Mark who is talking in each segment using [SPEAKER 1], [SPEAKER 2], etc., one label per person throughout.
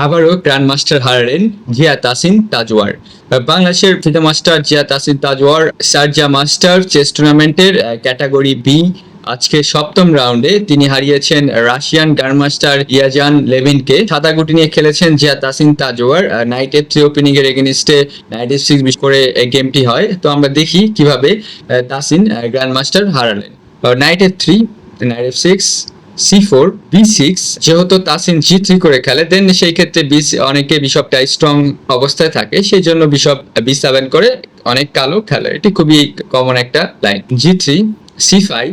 [SPEAKER 1] আবারও grand master হারালেন জিয়া তাসিন তাজওয়ার। বাংলাদেশের FIDE master Zia Tasin Tajwar Sharjah masters chess টুর্নামেন্টের ক্যাটাগরি বি আজকে সপ্তম রাউন্ডে তিনি হারিয়েছেন রাশিয়ান গ্র্যান্ডমাস্টার ইয়াজান লেভিনকে সাদা গুটি নিয়ে খেলেছেন Zia Tasin Tajwar. Knight F three opening এর এগেনিস্টে নাইট এফ সিক্স করে গেমটি হয়। তো আমরা দেখি কীভাবে তাসিন গ্র্যান্ডমাস্টার হারালেন। Knight F three knight F six C four B six যেহেতু তাসিন জি থ্রি করে খেলে দেন সেই ক্ষেত্রে বি অনেকে বিশপটা স্ট্রং অবস্থায় থাকে সেই জন্য বিশপ বি সেভেন করে অনেক কালো খেলে। এটি খুবই কমন একটা line G three C five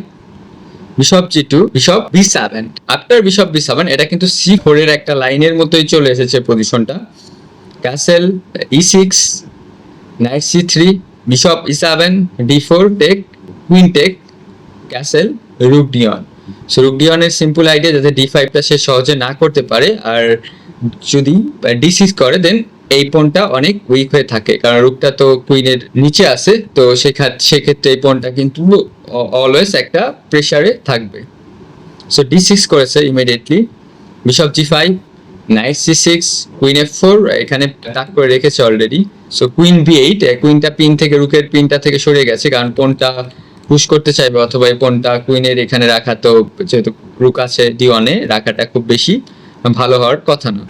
[SPEAKER 1] bishop G two bishop B seven after bishop B seven এটা কিন্তু সি ফোর এর একটা লাইনের মতোই চলে এসেছে পজিশনটা castle E six knight C three bishop E seven D four take queen take castle rook D one so rook ডিয়নের simple idea যাতে ডি ফাইভটা সে সহজে না করতে পারে, আর যদি ডি সিক্স করে দেন এই পনটা অনেক উইক হয়ে থাকে। কারণ রুকটা তো কুইনের নিচে আছে, তো সেক্ষেত্রে এই পনটা কিন্তু অলওয়েজ একটা প্রেসারে থাকবে। সো ডি সিক্স করেছে immediately bishop G five knight C six queen F four এখানে টাক করে রেখেছে already so queen B eight কুইনটা pin থেকে রুকের পিনটা থেকে সরে গেছে, কারণ পনটা পুশ করতে চাইবে অথবা এই পনটা কুইনের এখানে রাখা তো যেহেতু রুক আছে ডি ওয়ানে রাখাটা খুব বেশি ভালো হওয়ার কথা না।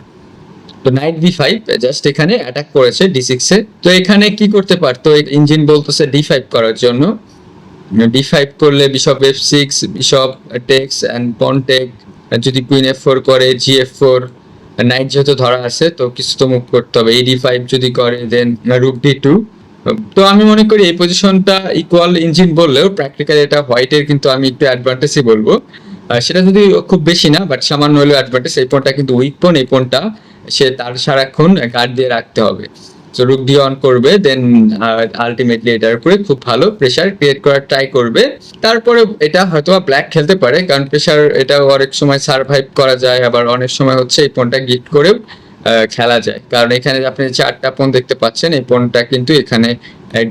[SPEAKER 1] তো নাইট বি ফাইভ জাস্ট এখানে অ্যাটাক করেছে ডি সিক্সে তো এখানে কি করতে পারতো? ইঞ্জিন বলতেছে ডি ফাইভ করার জন্য। ডি ফাইভ করলে bishop F six bishop takes and pawn take যদি কুইন এফ ফোর করে জি এফ ফোর নাইট যেহেতু ধরা আছে, তো কিছু তো মুভ করতে হবে। এই ডি ফাইভ যদি করে দেন রুক ডি টু তো আমি মনে করি এই পজিশনটা ইকুয়াল ইঞ্জিন বললেও প্র্যাকটিক্যালি এটা হোয়াইটের কিন্তু আমি একটু অ্যাডভান্টেজই বলব। সেটা যদি খুব বেশি না বাট সামান্য হলেও অ্যাডভান্টেজ এই পনটা কিন্তু উইক পন এই পনটা সে তার সারাক্ষণ গার্ড দিয়ে রাখতে হবে। তো রুক দিয়ে অন করবে দেন আলটিমেটলি এটার উপরে খুব ভালো প্রেশার ক্রিয়েট করার ট্রাই করবে। তারপরে এটা হয়তো ব্ল্যাক খেলতে পারে, কারণ প্রেশার এটা অনেক সময় সার্ভাইভ করা যায়, আবার অনেক সময় হচ্ছে এই পনটা গিফট করেও খেলা যায়। কারণ এখানে আপনি চারটা পন দেখতে পাচ্ছেন এই পনটা কিন্তু এখানে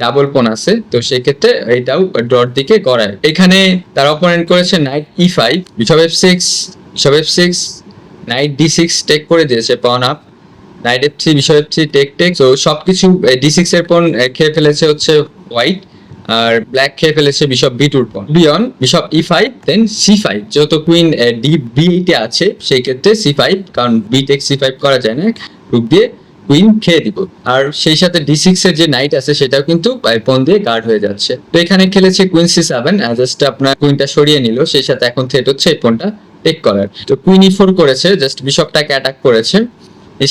[SPEAKER 1] ডাবল পন আছে। তো সেই ক্ষেত্রে এটাও ডট দিকে গড়ায়। এখানে তার অপোনেন্ট করেছে knight E five bishop F six bishop F six knight D six take করে দিয়েছে pawn up knight F three bishop F three take take তো সবকিছু ডি সিক্স এর পন আহ, খেয়ে ফেলেছে হচ্ছে হোয়াইট আর ব্ল্যাক খেয়ে ফেলেছে বিশপ বি টুর pawn B one bishop E five then C five যেহেতু কুইন ডি বি এইটে আছে, সেই ক্ষেত্রে সি ফাইভ কারণ বি টেক সি ফাইভ করা যায় না রুক দিয়ে কুইন খেয়ে দিব। আর সেই সাথে ডি সিক্স এর যে নাইট আছে, সেটাও কিন্তু পন দিয়ে গার্ড হয়ে যাচ্ছে। তো এখানে খেলেছে কুইন সি সেভেন জাস্ট আপনার কুইনটা সরিয়ে নিল, সেই সাথে এখন থ্রেট হচ্ছে এই পনটা টেক করার। তো কুইন ই ফোর করেছে জাস্ট বিশপটাকে অ্যাটাক করেছে।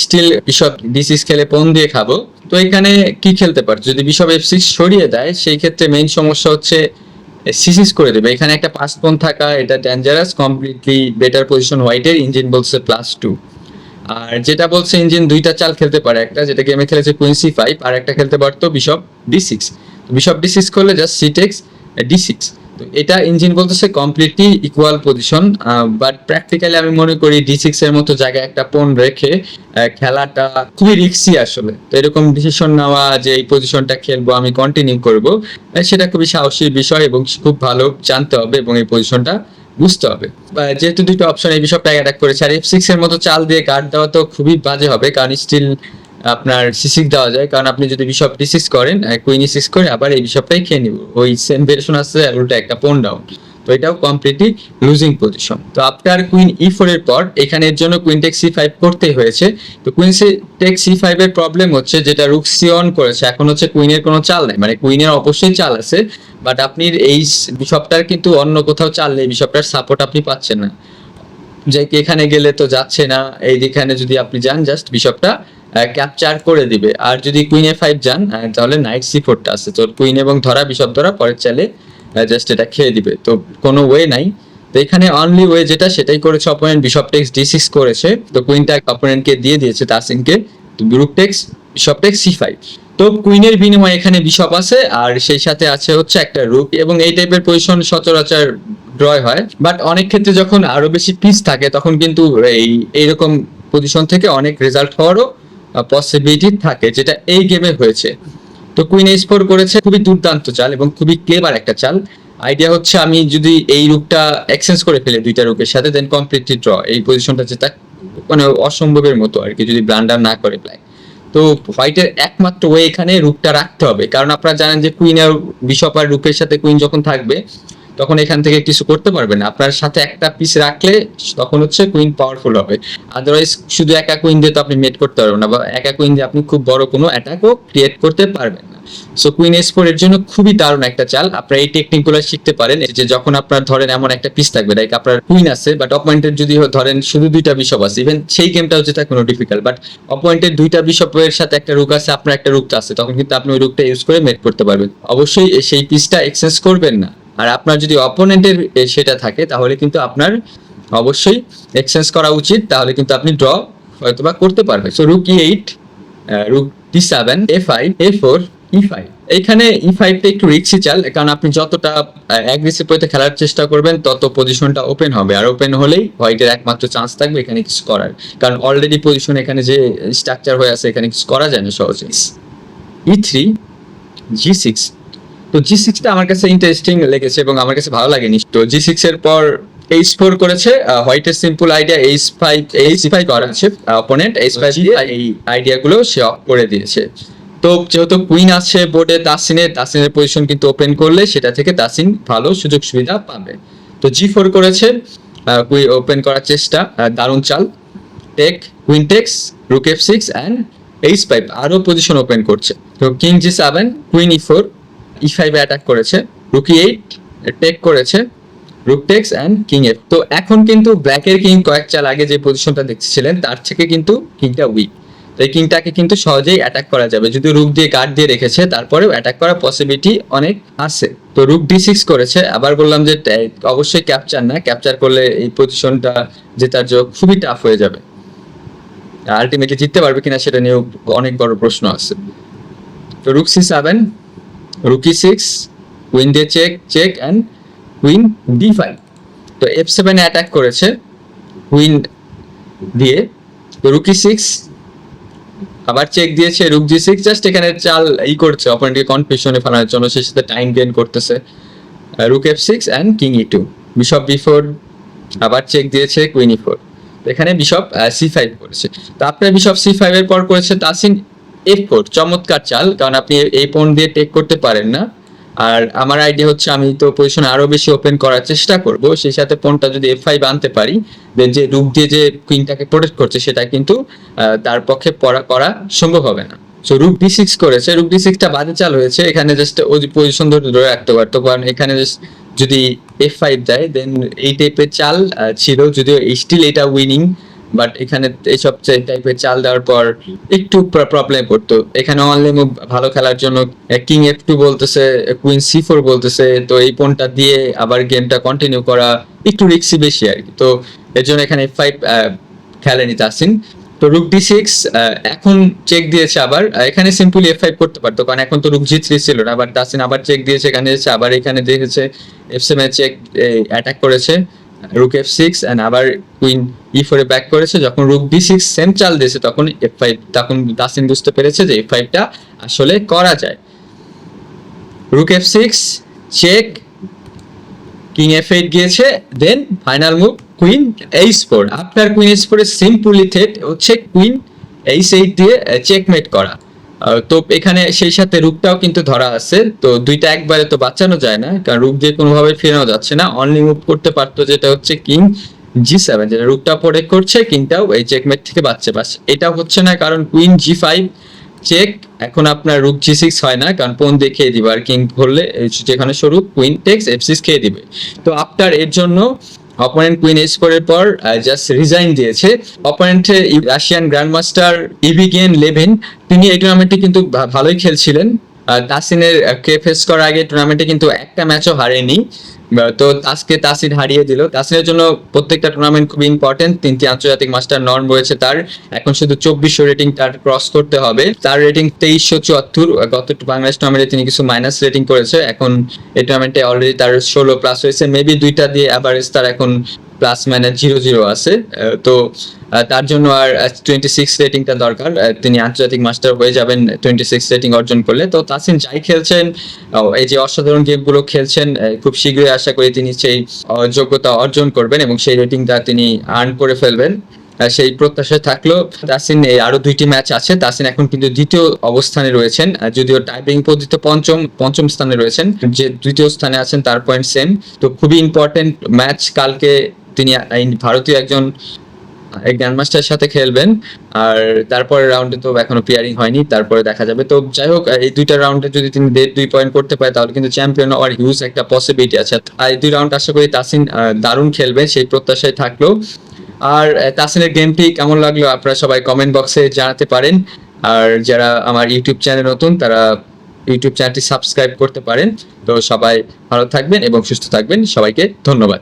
[SPEAKER 1] স্টিল বিশপ ডি সিক্স খেলে পন দিয়ে খাব। তো এখানে কি খেলতে পারে? যদি বিশপ এফ সিক্স সরিয়ে দেয়, সেই ক্ষেত্রে মেইন সমস্যা হচ্ছে সিসিস করে দেবে। এখানে একটা পাঁচ পন থাকা, এটা ডেঞ্জারাস কমপ্লিটলি বেটার পজিশন হোয়াইটের ইঞ্জিন বলছে প্লাস টু আর যেটা বলছে ইঞ্জিন দুইটা চাল খেলতে পারে একটা, যেটা গেমে খেলেছে কুইন সি ফাইভ আর একটা খেলতে পারতো bishop D six bishop D six করলে just C takes D six এটা ইঞ্জিন বলতেছে completely equal position but practically আমি মনে করি ডি সিক্স এর মতো জায়গায় একটা পোন রেখে খেলাটা খুবই রিক্সি আসলে। তো এরকম ডিসিশন নেওয়া, যে এই পজিশনটা খেলব, আমি কন্টিনিউ করব সেটা খুবই সাহসী বিষয় এবং খুব ভালো জানতে হবে এবং এই পজিশনটা বুঝতে হবে। যেহেতু দুটো অপশন এই বিশপটা অ্যাটাক করেছে, আর এফ সিক্স এর মতো চাল দিয়ে গার্ড দেওয়া তো খুবই বাজে হবে, কারণ স্টিল আপনার সিসিক দেওয়া যায়, কারণ আপনি যদি বিশপ ডি সিক্স করেন কুইন সিক্স করে আবার এই বিশপটাই খেয়ে নিব। ওই সেম ভেরিয়েশন আসছে উল্টা একটা পোন ডাউন তো এটাও কমপ্লিটলি লুজিং পজিশন তো আফটার কুইন ই ফোর এর পর, এখানে এর জন্য কুইন টেক সি ফাইভ করতেই হয়েছে। তো queen C take C five এর প্রবলেম হচ্ছে, যেটা রুক সি অন করেছে। এখন হচ্ছে কুইনের কোনো চাল নেই। মানে কুইনের অবশ্যই চাল আছে বাট আপনি এই বিশপটার কিন্তু অন্য কোথাও চাল নেই। বিশপটার সাপোর্ট আপনি পাচ্ছেন না। যে এখানে গেলে তো যাচ্ছে না। এইখানে যদি আপনি যান জাস্ট বিশপটা ক্যাপচার করে দিবে। আর যদি কুইন এ ফাইভ যান তাহলে নাইট সি ফোরটা আছে। তো কুইন এবং ধরা বিশপ ধরা পরের চালে জাস্ট এটা খেয়ে দিবে। তো কোনো ওয়ে নাই। তো এখানে অনলি ওয়ে যেটা, সেটাই করেছে opponent bishop takes D six করেছে। তো কুইনটা অপোনেন্টকে দিয়ে দিয়েছে তাসিনকে group takes bishop takes C five তো কুইনের বিনিময়ে এখানে বিশপ আছে, আর সেই সাথে আছে হচ্ছে একটা রুক এবং এই টাইপের পজিশন সচরাচর ড্রয় হয়। বাট অনেক ক্ষেত্রে যখন আরও বেশি পিস থাকে, তখন কিন্তু এই, এইরকম পজিশন থেকে অনেক রেজাল্ট হওয়ারও পসিবিলিটি থাকে যেটা এই গেমে হয়েছে। তো কুইন এইচ ফোর করেছে, খুবই দুর্দান্ত চাল এবং খুবই ক্লেভার একটা চাল। আইডিয়া হচ্ছে আমি যদি এই রুকটা এক্সচেঞ্জ করে ফেলে দুইটা রুকের সাথে দেন কমপ্লিটলি ড্র এই পজিশনটা যেটা মানে অসম্ভবের মতো আর কি, যদি ব্লান্ডার না করে প্রায় তো হোয়াইটের একমাত্র ওয়ে এখানে রুকটা রাখতে হবে। কারণ আপনারা জানেন যে কুইন আর বিশপ আর রুকের সাথে কুইন যখন থাকবে তখন এখান থেকে কিছু করতে পারবেন আপনার সাথে একটা পিস রাখলে তখন হচ্ছে কুইন পাওয়ারফুল হবে। আদারওয়াইজ শুধু একা কুইন দিয়ে তো আপনি মেট করতে পারবেন না বা একা কুইন দিয়ে আপনি খুব বড় কোনো অ্যাটাকও ক্রিয়েট করতে পারবেন না। সো কুইন এস ফোর এর জন্য খুবই দারুণ একটা চাল। আপনারা এই টেকনিকগুলো শিখতে পারেন। যে যখন আপনার ধরেন এমন একটা পিস থাকবে লাইক আপনার কুইন আছে বাট অপয়েন্টেড যদি ধরেন শুধু দুইটা বিশপ আছে ইভেন সেই গেমটা হচ্ছে তা কোনো ডিফিকাল্ট বাট অপয়েন্টেড দুইটা বিশপের সাথে একটা রুক আছে, আপনার একটা রুক আছে, তখন কিন্তু আপনি ওই রুকটা ইউজ করে মেট করতে পারবেন। অবশ্যই সেই পিসটা এক্সচেঞ্জ করবেন না। আর আপনার যদি অপোনেন্টের সেটা থাকে, তাহলে কিন্তু আপনার অবশ্যই এক্সচেঞ্জ করা উচিত, তাহলে কিন্তু আপনি ড্র হয়তোবা করতে পারবেন। So rook E eight rook D seven A five A four E five এইখানে ই ফাইভটা একটু রিক্সি চাল, কারণ আপনি যতটা অ্যাগ্রেসিভ হইতে খেলার চেষ্টা করবেন, তত পজিশনটা ওপেন হবে। আর ওপেন হলেই হোয়াইটের একমাত্র চান্স থাকবে এখানে কিছু করার। কারণ অলরেডি পজিশন এখানে যে স্ট্রাকচার হয়ে আছে, এখানে কিছু করা যায় না সহজে। ই থ্রি জি সিক্স তো জি সিক্সটা আমার কাছে ইন্টারেস্টিং লেগেছে এবং আমার কাছে ভালো লাগেনি। তো জি সিক্স এর পর এইচ ফোর করেছে হোয়াইটের simple idea H five H five করা আছে অপোনেন্ট এইচ ফাইভ দিয়ে এই আইডিয়াগুলো সে অফ করে দিয়েছে। তো যেহেতু কুইন আছে বোর্ডে তাসিনের তাসিনের পজিশন কিন্তু ওপেন করলে সেটা থেকে তাসিন ভালো সুযোগ সুবিধা পাবে। তো জি ফোর করেছে কুই ওপেন করার চেষ্টা দারুণ চাল। Take queen takes rook F six and H five আরও পজিশন ওপেন করছে। তো king G seven queen E four E ফাইভে অ্যাটাক করেছে রুকি এইট টেক করেছে rook takes and king F তো এখন কিন্তু ব্ল্যাকের কিং কয়েক চাল আগে যে পজিশনটা দেখছিলেন তার থেকে কিন্তু কিংটা উইক তো এই কিংটাকে কিন্তু সহজেই অ্যাটাক করা যাবে। যদি রুক দিয়ে গার্ড দিয়ে রেখেছে, তারপরেও অ্যাটাক করার পসিবিলিটি অনেক আছে। তো রুক ডি সিক্স করেছে, আবার বললাম যে অবশ্যই ক্যাপচার না। ক্যাপচার করলে এই পজিশনটা জেতার যোগ খুবই টাফ হয়ে যাবে। আলটিমেটলি জিততে পারবে কিনা সেটা নিয়েও অনেক বড় প্রশ্ন আছে। তো rook C seven rook E six queen দিয়ে check check and queen D five তো এফ সেভেনে অ্যাটাক করেছে কুইন দিয়ে। রুকি সিক্স আবার চেক দিয়েছে রুক জি সিক্স জাস্ট এখানে চাল ই করছে অপোনেন্টকে কনফিউশনে ফেলানোর জন্য সেই সাথে টাইম গেইন করতেছে। Rook F six and king E two bishop B four আবার চেক দিয়েছে কুইন ই ফোর এখানে বিশপ সি ফাইভ করেছে। তো আপনার বিশপ সি ফাইভ এর পর করেছে, তাসিন এফ ফোর চমৎকার চাল, কারণ আপনি এই পয়েন্ট দিয়ে টেক করতে পারেন না। আর আমার আইডিয়া হচ্ছে আমি তো পজিশন আরও বেশি ওপেন করার চেষ্টা করব, সেই সাথে পয়েন্টটা যদি এফ ফাইভ আনতে পারি দেন যে রুক দিয়ে যে কুইনটাকে প্রোটেক্ট করছে, সেটা কিন্তু তার পক্ষে পড়া, করা সম্ভব হবে না। সো রুক ডি সিক্স করেছে রুক ডি সিক্সটা বাজে চাল হয়েছে, এখানে জাস্ট ওই পজিশন ধরে ধরে রাখতে পারতো, কারণ এখানে just যদি এফ ফাইভ দেয় দেন এই টাইপের চাল ছিল, যদিও স্টিল এটা উইনিং বাট এখানে এইসব টাইপের চাল দেওয়ার পর একটু প্রবলেম পড়তো। এখানে অনলি মুভ ভালো খেলার জন্য কিং এফ টু বলতেছে কুইন সি ফোর বলতেছে, তো এই পনটা দিয়ে আবার গেমটা কন্টিনিউ করা একটু রিক্সি বেশি আর কি তো এর জন্য এখানে ফাইভ খেলেনি তাসিন তো রুক ডি সিক্স এখন চেক দিয়েছে আবার। এখানে সিম্পলি এফ ফাইভ করতে পারতো, কারণ এখন তো রুক জি থ্রি ছিল না আবার তাসিন আবার চেক দিয়েছে, এখানে এসেছে আবার এখানে দেখেছে এফ সেভেন চেক অ্যাটাক করেছে। রুক এফ সিক্স অ্যান্ড আবার কুইন ই ফোরে ব্যাক করেছে। যখন রুক ডি সিক্স সেম চাল দিয়েছে, তখন এফ ফাইভ তখন তাসিন বুঝতে পেরেছে যে এফ ফাইভটা আসলে করা যায়। Rook F six check king F eight গিয়েছে then final move queen H four after queen H four simply threat হচ্ছে কুইন এইচ এইট দিয়ে চেকমেট করা। তো এখানে সেই সাথে রুকটাও কিন্তু ধরা আছে। তো দুইটা একবারে তো বাঁচানো যায় না, কারণ রুক দিয়ে কোনোভাবে ফেরানো যাচ্ছে না। অনলি মুভ করতে পারতো যেটা হচ্ছে কিং জি সেভেন যেটা রুকটা পরে করছে কিংটাও এই চেকমেট থেকে বাঁচছে। বাস এটা হচ্ছে না, কারণ কুইন জি ফাইভ চেক এখন আপনার রুক জি সিক্স হয় না, কারণ পোন দিয়ে খেয়ে দিবে। আর কিং ধরলে যেখানে সরু কুইন টেক্স এফ সিক্স খেয়ে দিবে। তো আপনার এর জন্য অপোনেন্ট কুইন এস ফোর এর পর জাস্ট রিজাইন দিয়েছে। Opponent Russian grandmaster Evgeny Levin তিনি এই টুর্নামেন্টে কিন্তু ভালোই খেলছিলেন। তাসিনের কে ফেস করার আগে টুর্নামেন্টে কিন্তু একটা ম্যাচও হারেনি। তো আজকে তাসির হারিয়ে দিল। তাসিনের জন্য প্রত্যেকটা টুর্নামেন্ট খুবই ইম্পর্টেন্ট তিনটি আন্তর্জাতিক মাস্টার নর্ম রয়েছে তার। এখন শুধু চব্বিশশো রেটিং তার ক্রস করতে হবে। তার রেটিং তেইশশো চুয়াত্তর। গত বাংলাদেশ টুর্নামেন্টে তিনি কিছু মাইনাস রেটিং করেছে। এখন এই টুর্নামেন্টে অলরেডি তার ষোলো প্লাস হয়েছে। মেবি দুইটা দিয়ে অ্যাভারেজ তার এখন প্লাস মাইনাস জিরো জিরো আছে। তো তার জন্য আর টোয়েন্টি সিক্স রেটিংটা দরকার। তিনি আন্তর্জাতিক মাস্টার হয়ে যাবেন টোয়েন্টি সিক্স রেটিং অর্জন করলে। তো তাসিন যাই খেলছেন এই যে অসাধারণ গেমগুলো খেলছেন খুব শীঘ্রই আশা করি তিনি সেই যোগ্যতা অর্জন করবেন এবং সেই রেটিংটা তিনি আর্ন করে ফেলবেন। সেই প্রত্যাশা থাকল তাসিন আরও দুইটি ম্যাচ আছে। তাসিন এখন কিন্তু দ্বিতীয় অবস্থানে রয়েছেন যদিও টাইপিং পদ্ধতিতে পঞ্চম পঞ্চম স্থানে রয়েছেন। যে দ্বিতীয় স্থানে আছেন, তার পয়েন্ট সেম তো খুবই ইম্পর্টেন্ট ম্যাচ কালকে তিনি ভারতীয় একজন গ্র্যান্ডমাস্টারের সাথে খেলবেন। আর তারপরে রাউন্ডে তো এখনও পিয়ারিং হয়নি, তারপরে দেখা যাবে। তো যাই হোক, এই দুইটা রাউন্ডে যদি তিনি দেড়, দুই পয়েন্ট করতে পারে, তাহলে কিন্তু চ্যাম্পিয়ন হওয়ার হিউজ একটা পসিবিলিটি আছে। আর এই দুই রাউন্ড আশা করি তাসিন দারুণ খেলবে, সেই প্রত্যাশায় থাকল। আর তাসিনের গেমটি কেমন লাগল আপনারা সবাই কমেন্ট বক্সে জানাতে পারেন। আর যারা আমার ইউটিউব চ্যানেল নতুন, তারা ইউটিউব চ্যানেলটি সাবস্ক্রাইব করতে পারেন। তো সবাই ভালো থাকবেন এবং সুস্থ থাকবেন। সবাইকে ধন্যবাদ।